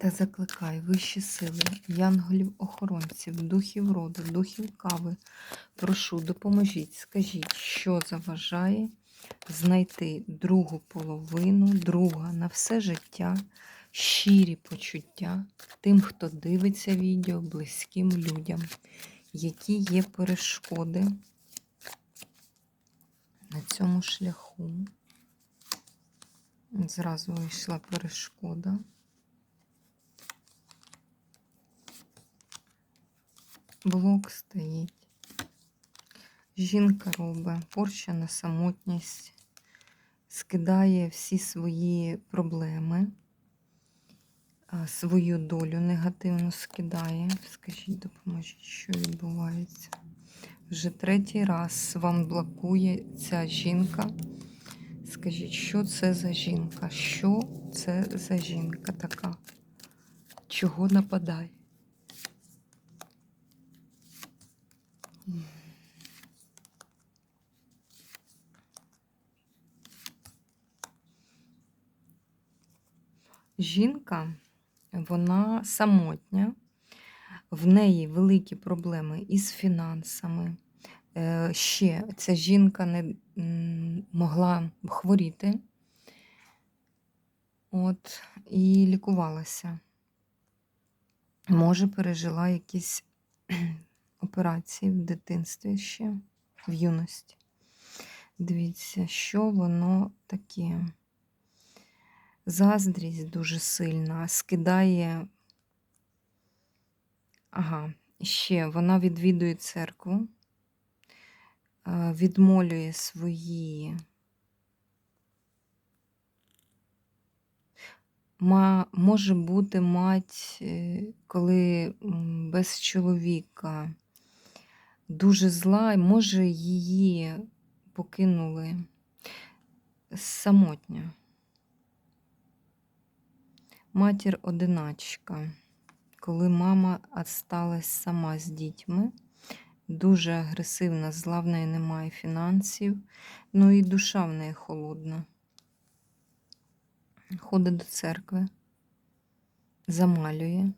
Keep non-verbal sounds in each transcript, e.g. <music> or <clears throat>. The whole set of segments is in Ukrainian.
Та закликай вищі сили, янголів, охоронців, духів роду, духів кави. Прошу, допоможіть, скажіть, що заважає знайти другу половину, друга на все життя, щирі почуття тим, хто дивиться відео близьким людям, які є перешкоди на цьому шляху. Зразу вийшла перешкода. Блок стоїть. Жінка робить порчена самотність, скидає всі свої проблеми, свою долю негативно скидає. Скажіть, допоможіть, що відбувається. Вже третій раз вам блокує ця жінка. Скажіть, що це за жінка? Що це за жінка така? Чого нападає? Жінка, вона самотня, в неї великі проблеми із фінансами. Е, Ще ця жінка не могла хворіти от, і лікувалася. Може, пережила якісь операції в дитинстві ще, в юності. Дивіться, що воно таке. Заздрість дуже сильна, скидає. Ага, ще вона відвідує церкву, е, відмолює свої. Ма, може бути мать, е, коли без чоловіка дуже зла, може її покинули самотня. Матір одиначка, коли мама осталась сама з дітьми, дуже агресивна, зла в неї немає фінансів, ну і душа в неї холодна. Ходить до церкви, замалює.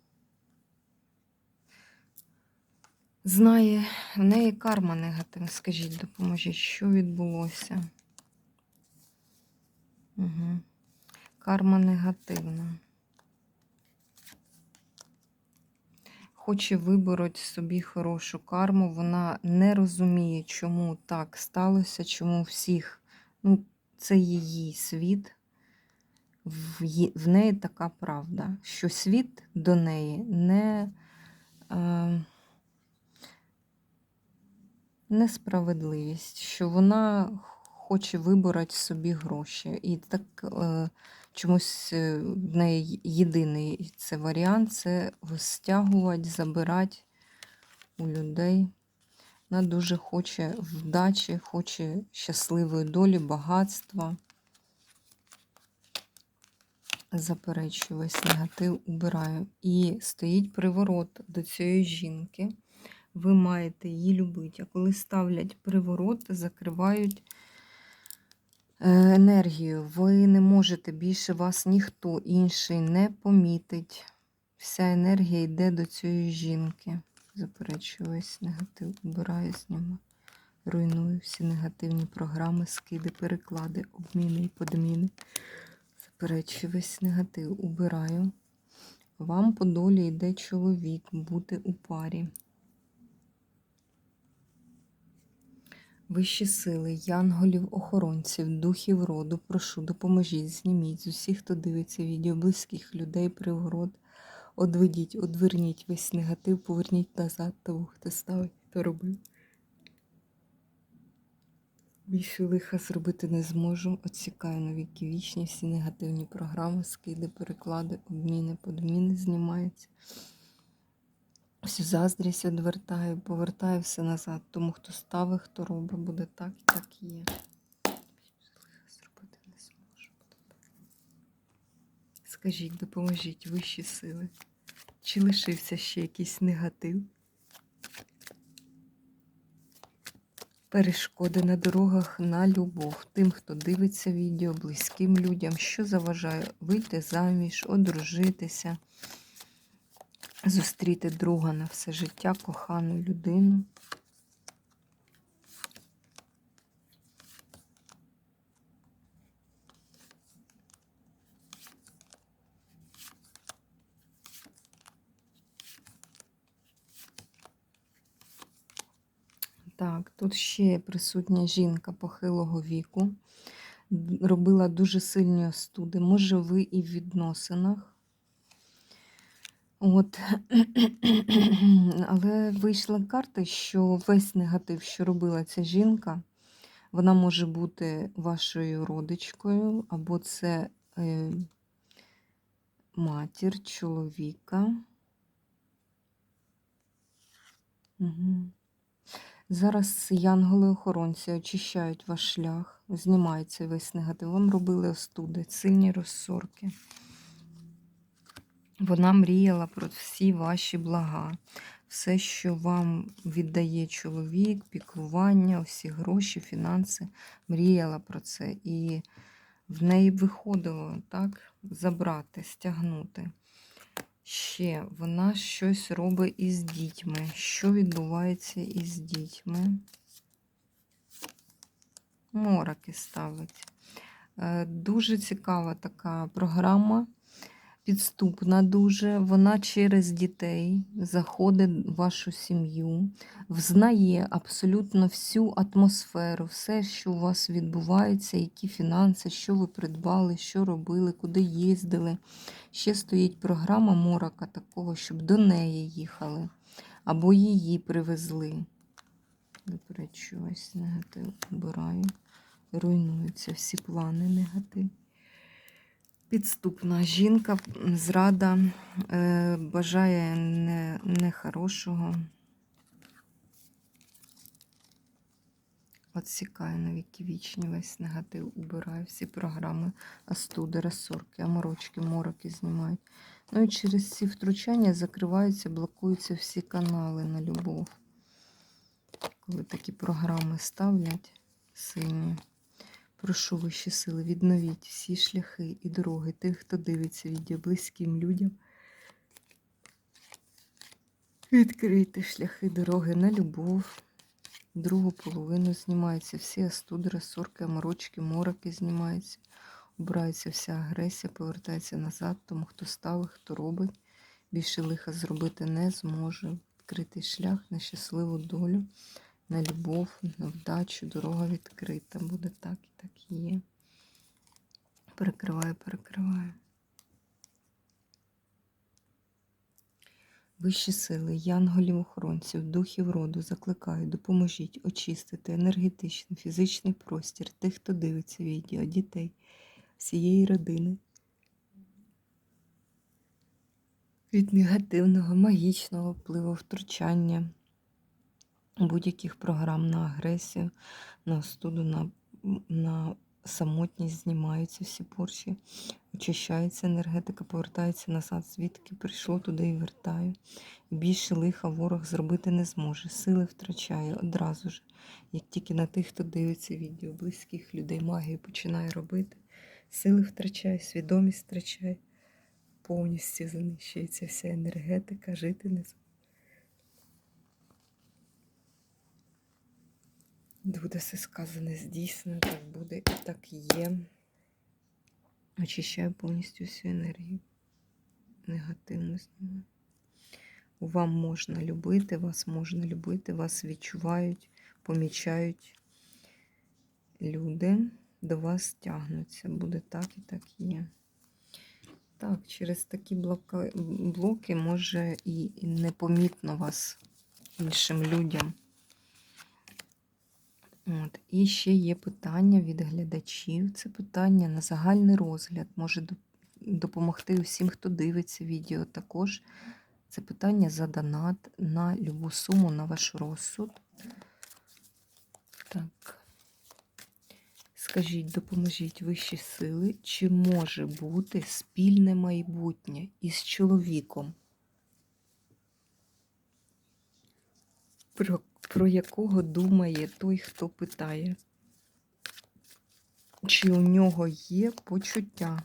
Знає, в неї карма негативна. Скажіть, допоможіть, що відбулося? Угу. Карма негативна. Хоче вибороти собі хорошу карму. Вона не розуміє, чому так сталося, чому всіх. Ну, це її світ. В, є- в неї така правда, що світ до неї не. Е, несправедливість, що вона хоче вибороти собі гроші. І так е, чомусь е, в неї єдиний це варіант це стягувати, забирати у людей. Вона дуже хоче вдачі, хоче щасливої долі, багатства. Заперечую весь негатив, убираю. І стоїть приворот до цієї жінки ви маєте її любити. А коли ставлять приворот, закривають е, енергію. Ви не можете більше вас ніхто інший не помітить. Вся енергія йде до цієї жінки. Заперечую весь негатив, убираю з нього. Руйную всі негативні програми, скиди, переклади, обміни і подміни. Заперечую весь негатив, убираю. Вам по долі йде чоловік бути у парі. Вищі сили, янголів, охоронців, духів роду, прошу, допоможіть, зніміть з усіх, хто дивиться відео, близьких людей, приворот. Одведіть, одверніть весь негатив, поверніть назад того, хто ставить, хто робив. Більше лиха зробити не зможу. Отсікаю на віки вічні, всі негативні програми, скиди, переклади, обміни, подміни знімаються. Всю заздрість відвертаю, повертаю все назад. Тому хто ставить, хто робить, буде так і так є. Скажіть, допоможіть вищі сили. Чи лишився ще якийсь негатив? Перешкоди на дорогах на любов. Тим, хто дивиться відео, близьким людям, що заважає вийти заміж, одружитися, зустріти друга на все життя, кохану людину. Так, тут ще присутня жінка похилого віку. Робила дуже сильні остуди. Може, ви і в відносинах. От. <clears throat> Але вийшла карта, що весь негатив, що робила ця жінка, вона може бути вашою родичкою, або це е, матір чоловіка. Угу. Зараз янголи-охоронці очищають ваш шлях, знімається весь негатив. Вам робили остуди, сильні розсорки. Вона мріяла про всі ваші блага. Все, що вам віддає чоловік, піклування, всі гроші, фінанси, мріяла про це. І в неї виходило так, забрати, стягнути. Ще вона щось робить із дітьми. Що відбувається із дітьми? Мораки ставить. Е, Дуже цікава така програма, підступна дуже. Вона через дітей заходить в вашу сім'ю, взнає абсолютно всю атмосферу, все, що у вас відбувається, які фінанси, що ви придбали, що робили, куди їздили. Ще стоїть програма морока такого, щоб до неї їхали, або її привезли. Заперечу, ось негатив обираю. Руйнуються всі плани негатив. Підступна жінка, зрада, е, бажає не, нехорошого. Отсікаю на віки вічні весь негатив, убираю всі програми, астуди, розсорки, аморочки, мороки знімають. Ну і через ці втручання закриваються, блокуються всі канали на любов. Коли такі програми ставлять сині. Прошу вищі сили, відновіть всі шляхи і дороги тих, хто дивиться відео близьким людям. Відкрийте шляхи дороги на любов. Другу половину знімаються всі астуди, розсорки, аморочки, мороки знімаються. Убирається вся агресія, повертається назад, тому хто ставить, хто робить. Більше лиха зробити не зможе. Відкритий шлях на щасливу долю, на любов, на вдачу. Дорога відкрита. Буде так і так і є. Перекриваю, перекриваю. Вищі сили, янголів охоронців, духів роду закликаю, допоможіть очистити енергетичний, фізичний простір тих, хто дивиться відео, дітей, всієї родини. Від негативного, магічного впливу, втручання будь-яких програм на агресію, на остуду, на, на самотність знімаються всі порші, очищається енергетика, повертається назад, звідки прийшло, туди і вертаю. Більше лиха ворог зробити не зможе. Сили втрачає одразу ж, як тільки на тих, хто дивиться відео, близьких людей магію починає робити. Сили втрачає, свідомість втрачає, повністю знищується вся енергетика, жити не зможе. Буде все сказане здійснено, так буде і так є. Очищаю повністю всю енергію. Негативну знімаю. Вам можна любити, вас можна любити, вас відчувають, помічають люди, до вас тягнуться. Буде так і так є. Так, через такі блоки, може і непомітно вас іншим людям. От. І ще є питання від глядачів. Це питання на загальний розгляд. Може допомогти усім, хто дивиться відео. Також це питання за донат на любу суму на ваш розсуд. Так. Скажіть, допоможіть вищі сили, чи може бути спільне майбутнє із чоловіком, про, про якого думає той, хто питає? Чи у нього є почуття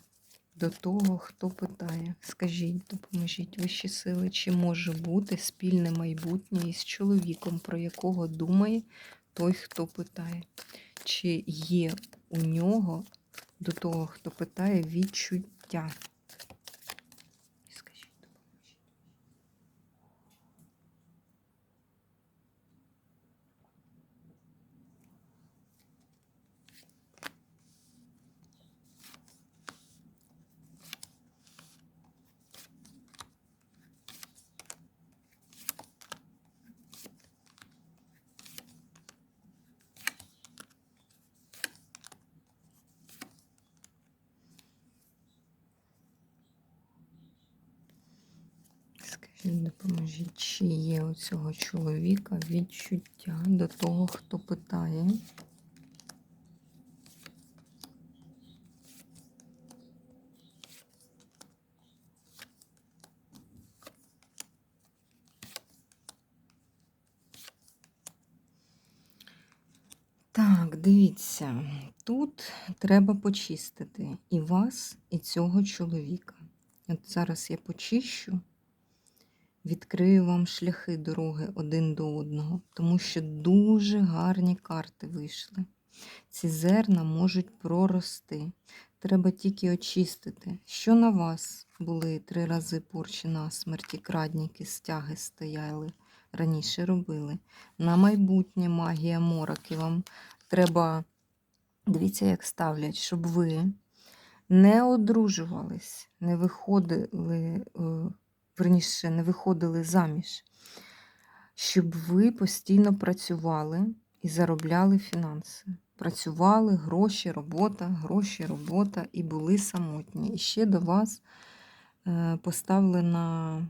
до того, хто питає? Скажіть, допоможіть вищі сили, чи може бути спільне майбутнє із чоловіком, про якого думає той, хто питає? Чи є у нього до того, хто питає, відчуття? Допоможіть, чи є у цього чоловіка відчуття до того, хто питає? Так, дивіться, тут треба почистити і вас, і цього чоловіка. От зараз я почищу, відкрию вам шляхи дороги один до одного, тому що дуже гарні карти вийшли. Ці зерна можуть прорости. Треба тільки очистити. Що на вас були три рази порчі на смерті, крадніки, стяги стояли, раніше робили. На майбутнє магія мороки вам треба, дивіться, як ставлять, щоб ви не одружувались, не виходили, е, верніше, не виходили заміж, щоб ви постійно працювали і заробляли фінанси. Працювали, гроші, робота, гроші, робота і були самотні. І ще до вас е, поставлена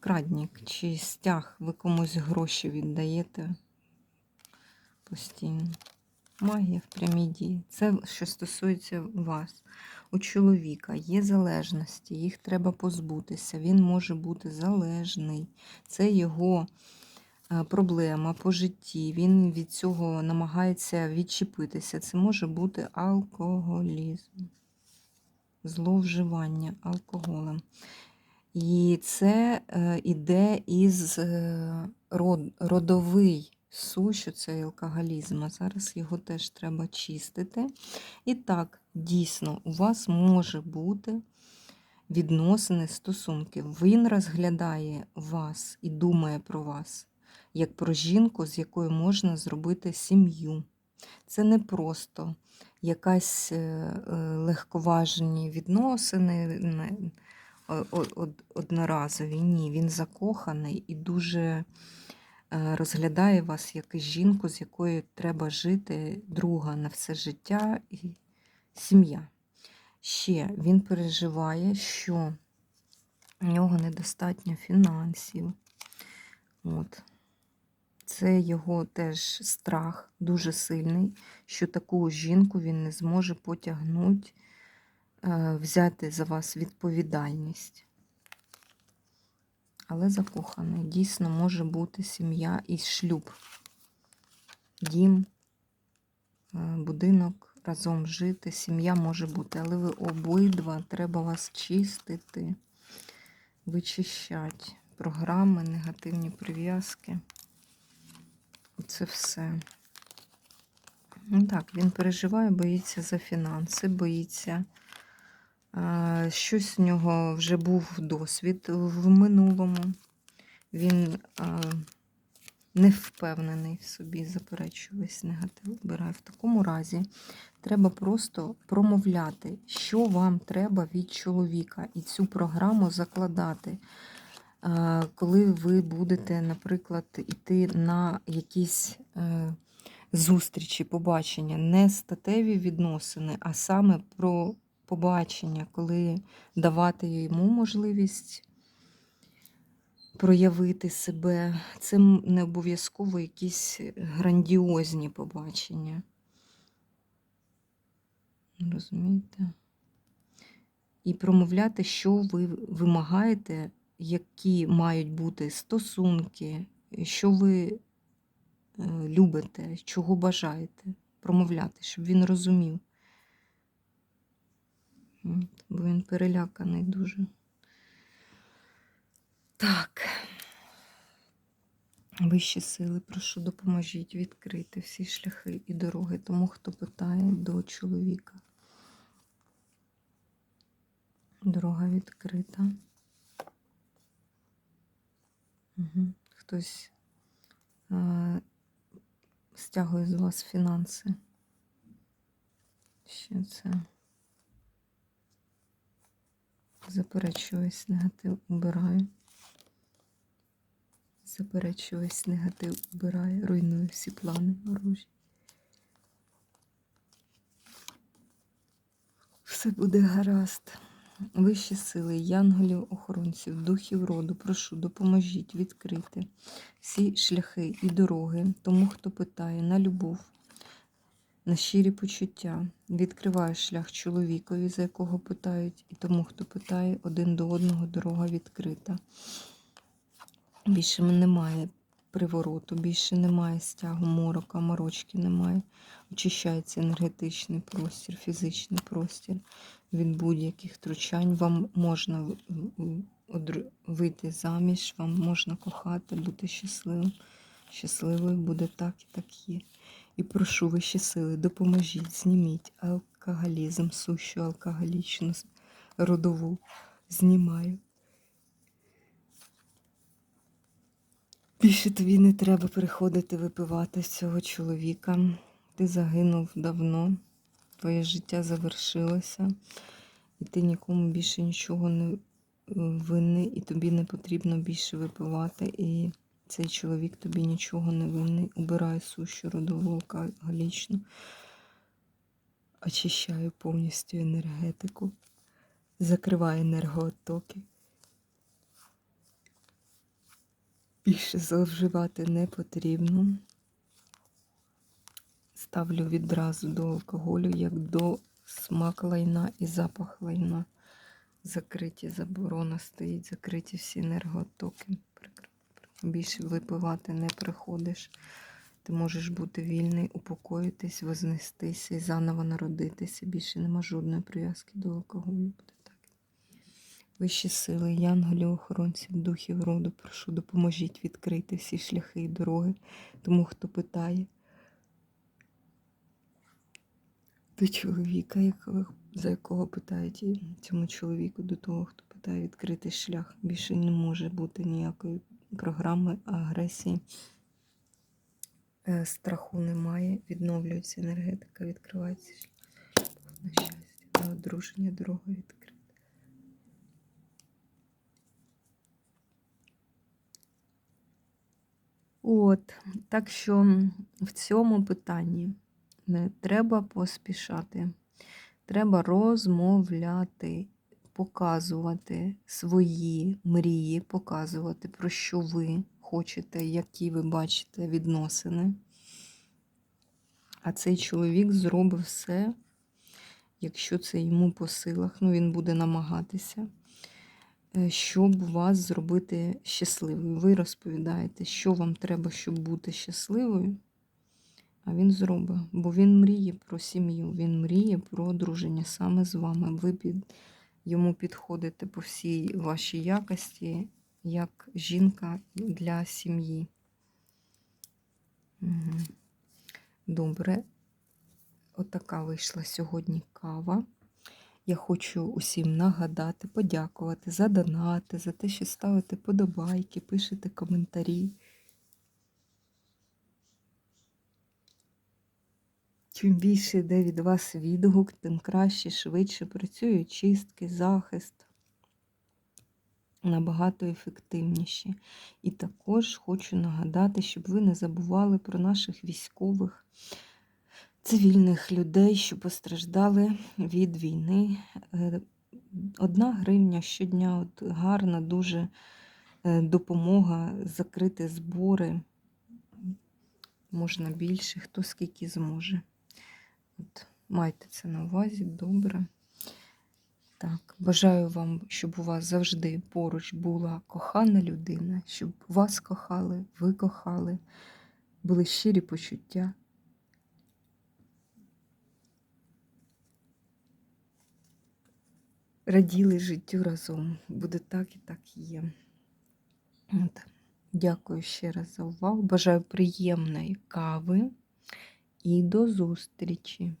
крадник чи стяг, ви комусь гроші віддаєте постійно. Магія в прямій дії. Це що стосується вас. У чоловіка є залежності, їх треба позбутися. Він може бути залежний. Це його е, проблема по житті. Він від цього намагається відчепитися. Це може бути алкоголізм, зловживання алкоголем. І це е, іде із е, род, родовий сущу, це алкоголізм. А зараз його теж треба чистити. І так, дійсно, у вас може бути відносини, стосунки. Він розглядає вас і думає про вас, як про жінку, з якою можна зробити сім'ю. Це не просто якась е, е, легковажні відносини. одноразові. Ні, він закоханий і дуже е, розглядає вас як жінку, з якою треба жити друга на все життя сім'я. Ще він переживає, що у нього недостатньо фінансів. От. Це його теж страх дуже сильний, що таку жінку він не зможе потягнути е, взяти за вас відповідальність. Але закоханий. Дійсно може бути сім'я і шлюб, дім, е, будинок, разом жити, сім'я може бути, але ви обидва треба вас чистити, вичищати. Програми, негативні прив'язки. Це все. Ну Так, він переживає, боїться за фінанси, боїться. Щось в нього вже був досвід в минулому. Він не впевнений в собі, заперечує весь негатив. Вбирає. В такому разі треба просто промовляти, що вам треба від чоловіка, і цю програму закладати. коли ви будете, наприклад, йти на якісь е, зустрічі, побачення, не статеві відносини, а саме про побачення, коли давати йому можливість проявити себе. Це не обов'язково якісь грандіозні побачення. Розумієте? І промовляти, що ви вимагаєте, які мають бути стосунки, що ви е, любите, чого бажаєте. Промовляти, щоб він розумів. Бо він переляканий дуже. Так. Вищі сили, прошу, допоможіть відкрити всі шляхи і дороги тому, хто питає до чоловіка. Дорога відкрита. Угу. Хтось е, стягує з вас фінанси. Ще це. Заперечую весь негатив, убираю. Заперечую весь негатив, убираю, руйную всі плани ворожі. Все буде гаразд. Вищі сили, янголів, охоронців, духів роду, прошу, допоможіть відкрити всі шляхи і дороги тому, хто питає на любов, на щирі почуття. Відкриваю шлях чоловікові, за якого питають, і тому, хто питає, один до одного дорога відкрита. Більше немає привороту, більше немає стягу морока, морочки немає. Очищається енергетичний простір, фізичний простір від будь-яких втручань. Вам можна вийти заміж, вам можна кохати, бути щасливим. Щасливою буде так і так є. І прошу вищі сили, допоможіть, зніміть алкоголізм, сущу алкоголічну родову. Знімаю. Більше тобі не треба приходити випивати з цього чоловіка. Ти загинув давно, твоє життя завершилося, і ти нікому більше нічого не е, винний, і тобі не потрібно більше випивати. І цей чоловік тобі нічого не винний. Убирай сущу родову алкоголічну, очищаю повністю енергетику, закриваю енергооттоки. Більше зловживати не потрібно. Ставлю відразу до алкоголю, як до смак лайна і запах лайна. Закриті заборона стоїть, закриті всі енерготоки. Більше випивати не приходиш. Ти можеш бути вільний, упокоїтись, вознестися і заново народитися. Більше нема жодної прив'язки до алкоголю. Вищі сили, янголів, охоронців, духів роду, прошу, допоможіть відкрити всі шляхи і дороги, тому хто питає до чоловіка, якого, за якого питають і цьому чоловіку, до того, хто питає відкрити шлях. Більше не може бути ніякої програми агресії. Е, Страху немає, відновлюється енергетика, відкривається шлях на щастя, на одруження, дорога відкрита. От, так що в цьому питанні не треба поспішати. Треба розмовляти, показувати свої мрії, показувати, про що ви хочете, які ви бачите відносини. А цей чоловік зробить все, якщо це йому по силах, ну він буде намагатися, щоб вас зробити щасливою. Ви розповідаєте, що вам треба, щоб бути щасливою. А він зробить, бо він мріє про сім'ю, він мріє про одруження саме з вами. Ви під, йому підходите по всій вашій якості, як жінка для сім'ї. Угу. Добре, отака вийшла сьогодні кава. Я хочу усім нагадати, подякувати за донати, за те, що ставите подобайки, пишете коментарі. Чим більше йде від вас відгук, тим краще, швидше працюють чистки, захист. набагато ефективніші. І також хочу нагадати, щоб ви не забували про наших військових, цивільних людей, що постраждали від війни. Е, Одна гривня щодня от гарна, дуже е, допомога закрити збори. Можна більше, хто скільки зможе. От, майте це на увазі, добре. Так, бажаю вам, щоб у вас завжди поруч була кохана людина, щоб вас кохали, ви кохали, були щирі почуття. Раділи життю разом. Буде так і так є. От. Дякую ще раз за увагу. Бажаю приємної кави і до зустрічі!